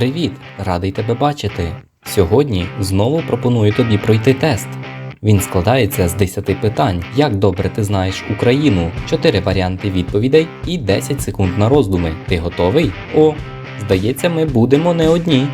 Привіт! Радий тебе бачити. Сьогодні знову пропоную тобі пройти тест. Він складається з 10 питань. Як добре ти знаєш Україну, 4 варіанти відповідей і 10 секунд на роздуми. Ти готовий? О, здається, ми будемо не одні.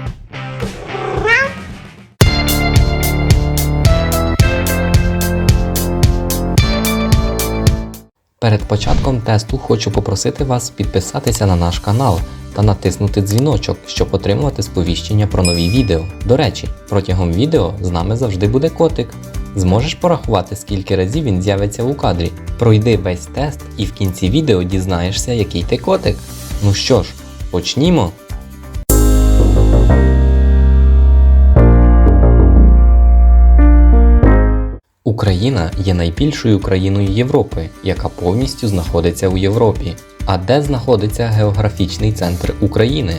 Перед початком тесту хочу попросити вас підписатися на наш канал та натиснути дзвіночок, щоб отримувати сповіщення про нові відео. До речі, протягом відео з нами завжди буде котик. Зможеш порахувати, скільки разів він з'явиться у кадрі. Пройди весь тест і в кінці відео дізнаєшся, який ти котик. Ну що ж, почнімо. Україна є найбільшою країною Європи, яка повністю знаходиться у Європі. А де знаходиться географічний центр України?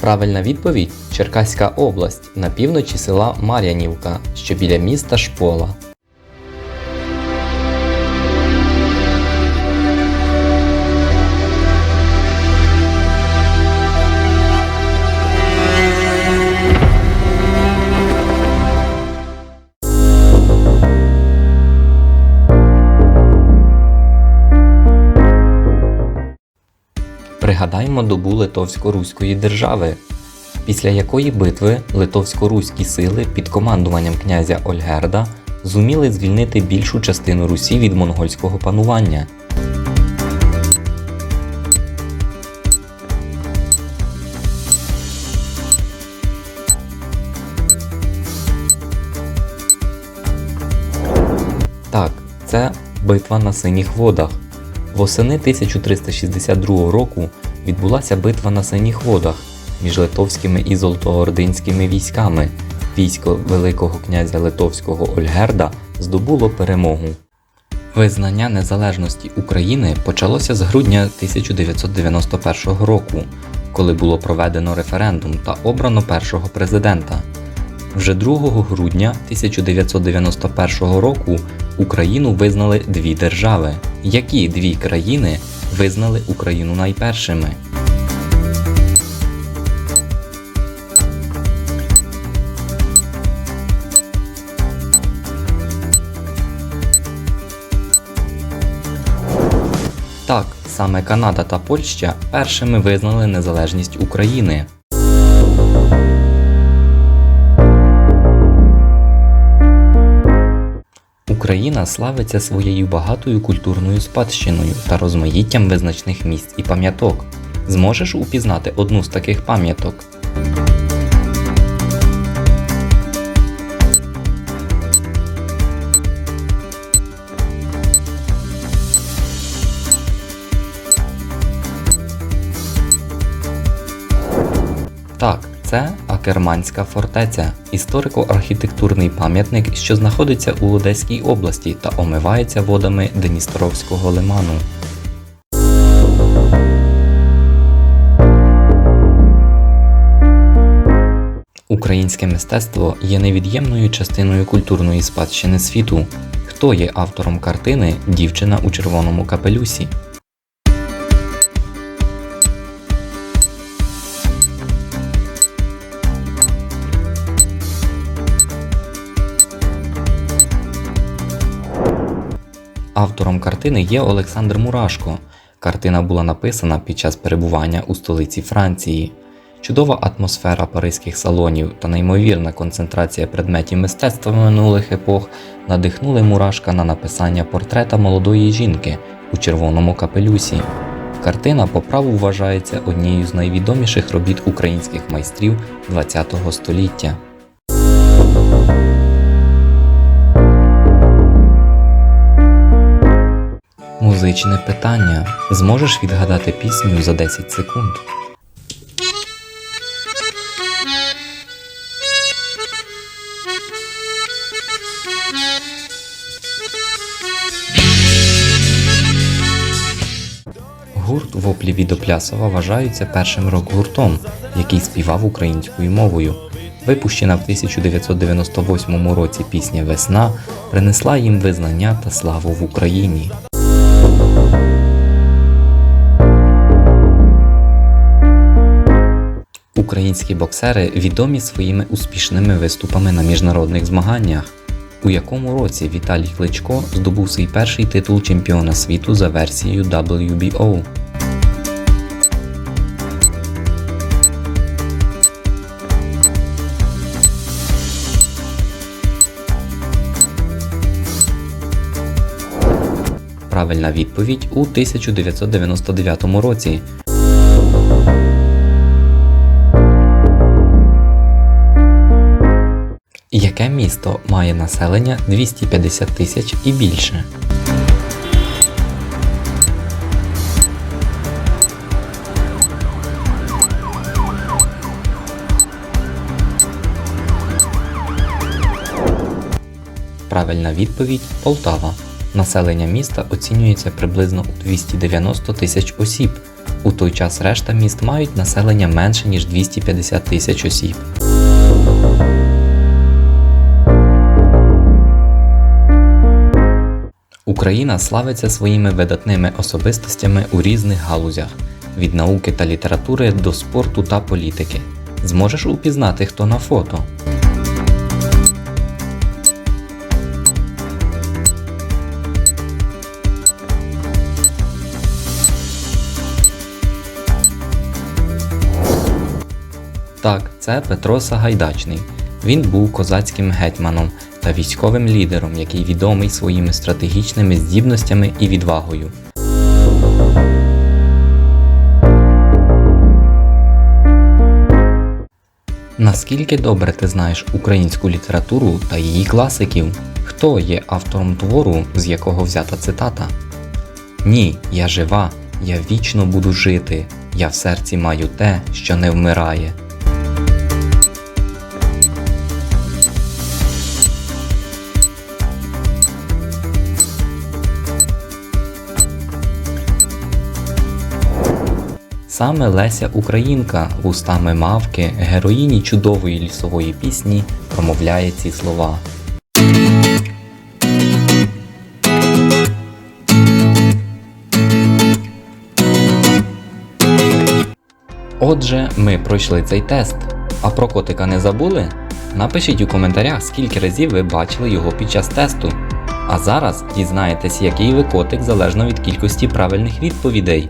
Правильна відповідь Черкаська область на півночі села Мар'янівка, що біля міста Шпола. Пригадаймо добу Литовсько-Руської держави, після якої битви литовсько-руські сили під командуванням князя Ольгерда зуміли звільнити більшу частину Русі від монгольського панування. Так, це битва на синіх водах. Восени 1362 року відбулася битва на синіх водах між литовськими і золотоординськими військами. Військо Великого князя Литовського Ольгерда здобуло перемогу. Визнання незалежності України почалося з грудня 1991 року, коли було проведено референдум та обрано першого президента. Вже 2 грудня 1991 року Україну визнали дві держави. Які дві країни визнали Україну найпершими? Так, саме Канада та Польща першими визнали незалежність України. Україна славиться своєю багатою культурною спадщиною та розмаїттям визначних місць і пам'яток. Зможеш упізнати одну з таких пам'яток? Так, це Акерманська фортеця, історико-архітектурний пам'ятник, що знаходиться у Одеській області та омивається водами Дністровського лиману. Українське мистецтво є невід'ємною частиною культурної спадщини світу. Хто є автором картини Дівчина у червоному капелюсі? Автором картини є Олександр Мурашко. Картина була написана під час перебування у столиці Франції. Чудова атмосфера паризьких салонів та неймовірна концентрація предметів мистецтва минулих епох надихнули Мурашка на написання портрета молодої жінки у червоному капелюсі. Картина по праву вважається однією з найвідоміших робіт українських майстрів ХХ століття. Музичне питання. Зможеш відгадати пісню за 10 секунд? Гурт Воплі від Оплясова вважається першим рок-гуртом, який співав українською мовою. Випущена в 1998 році пісня Весна принесла їм визнання та славу в Україні. Українські боксери відомі своїми успішними виступами на міжнародних змаганнях. У якому році Віталій Кличко здобув свій перший титул чемпіона світу за версією WBO? Правильна відповідь у 1999 році. Яке місто має населення 250 тисяч і більше? Правильна відповідь Полтава. Населення міста оцінюється приблизно у 290 тисяч осіб. У той час решта міст мають населення менше ніж 250 тисяч осіб. Україна славиться своїми видатними особистостями у різних галузях від науки та літератури до спорту та політики. Зможеш упізнати, хто на фото. Так, це Петро Сагайдачний. Він був козацьким гетьманом та військовим лідером, який відомий своїми стратегічними здібностями і відвагою. Наскільки добре ти знаєш українську літературу та її класиків? Хто є автором твору, з якого взята цитата? Ні, я жива, я вічно буду жити, я в серці маю те, що не вмирає. Саме Леся Українка вустами мавки, героїні чудової лісової пісні, промовляє ці слова. Отже, ми пройшли цей тест. А про котика не забули? Напишіть у коментарях, скільки разів ви бачили його під час тесту. А зараз дізнаєтесь, який ви котик залежно від кількості правильних відповідей.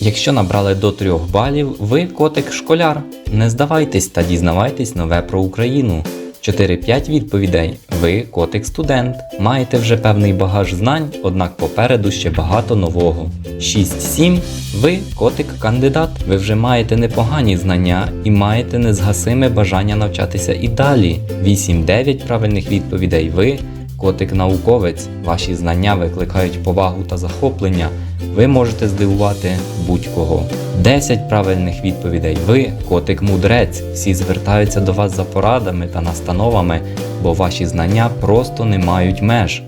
Якщо набрали до 3 балів, ви котик школяр. Не здавайтесь та дізнавайтесь нове про Україну. 4-5 відповідей. Ви котик студент. Маєте вже певний багаж знань, однак попереду ще багато нового. 6-7. Ви котик кандидат. Ви вже маєте непогані знання і маєте незгасиме бажання навчатися і далі. 8-9 правильних відповідей. Ви котик науковець. Ваші знання викликають повагу та захоплення. Ви можете здивувати будь-кого. 10 правильних відповідей. Ви котик мудрець. Всі звертаються до вас за порадами та настановами, бо ваші знання просто не мають меж.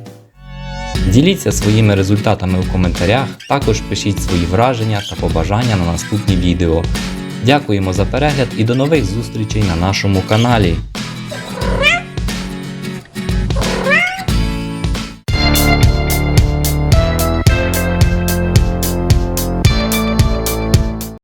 Діліться своїми результатами у коментарях, також пишіть свої враження та побажання на наступні відео. Дякуємо за перегляд і до нових зустрічей на нашому каналі.